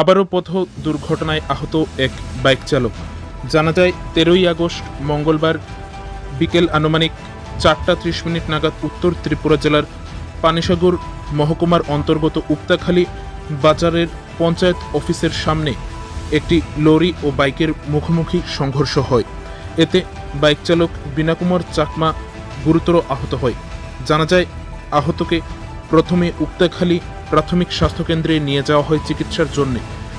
আবারও পথ দুর্ঘটনায় আহত এক বাইক চালক। জানা যায়, তেরোই আগস্ট মঙ্গলবার বিকেল আনুমানিক চারটা ত্রিশ মিনিট নাগাদ উত্তর ত্রিপুরা জেলার পানিসাগর মহকুমার অন্তর্গত উপতাখালী বাজারের পঞ্চায়েত অফিসের সামনে একটি লরি ও বাইকের মুখোমুখি সংঘর্ষ হয়। এতে বাইক চালক বিনাকুমার চাকমা গুরুতর আহত হয়। জানা যায়, আহতকে প্রথমে উক্তাখালী প্রাথমিক স্বাস্থ্যকেন্দ্রে নিয়ে যাওয়া হয় চিকিৎসার জন্য।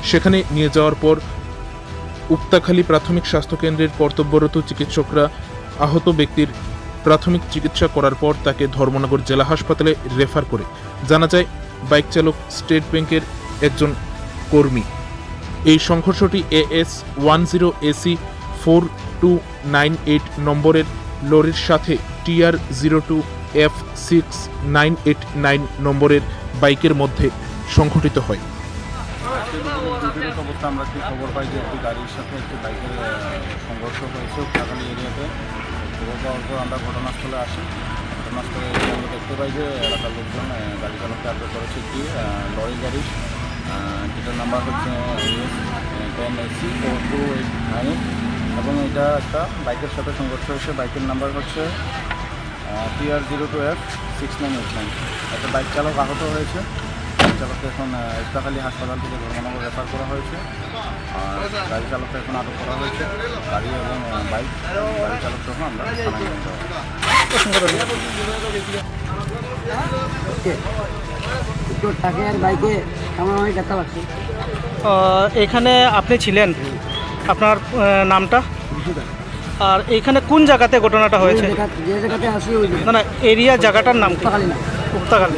সেখানে নিয়ে যাওয়ার পর উক্তাখালী প্রাথমিক স্বাস্থ্যকেন্দ্রের কর্তব্যরত চিকিৎসকরা আহত ব্যক্তির প্রাথমিক চিকিৎসা করার পর তাকে ধর্মনগর জেলা হাসপাতালে রেফার করে। জানা যায়, বাইক চালক স্টেট ব্যাংকের একজন কর্মী। এই সংঘর্ষটি AS one zero AC four two nine eight নম্বরের লরির সাথে TR zero two F six nine eight nine নম্বরের বাইকের মধ্যে সংঘটিত হয়। আমরা খবর পাই যে একটি গাড়ির সাথে একটি বাইকের সংঘর্ষ হয়েছে খবর পর আমরা ঘটনাস্থলে আসি ঘটনাস্থলে আমরা দেখতে পাই যে লোকজন গাড়ি একটি লরি গাড়ি যেটার নাম্বার হচ্ছে টু এইট নাইন এবং এটা একটা বাইকের সাথে সংঘর্ষ হয়েছে। বাইকের নাম্বার হচ্ছে TR zero two F six nine eight nine একটা বাইক চালক আহত হয়েছে। বাইক চালককে এখন ইস্তাখালী হাসপাতাল থেকে ধর্মনগর রেফার করা হয়েছে। আর গাড়ি চালককে এখন আটক করা হয়েছে। গাড়ি এবং বাইক গাড়ি চালক সহ আমরা এখানে আপনি ছিলেন। আপনার নামটা? আর এইখানে কোন জায়গাতে ঘটনাটা হয়েছে? না না এরিয়া জায়গাটার নাম কি? উক্তাকাল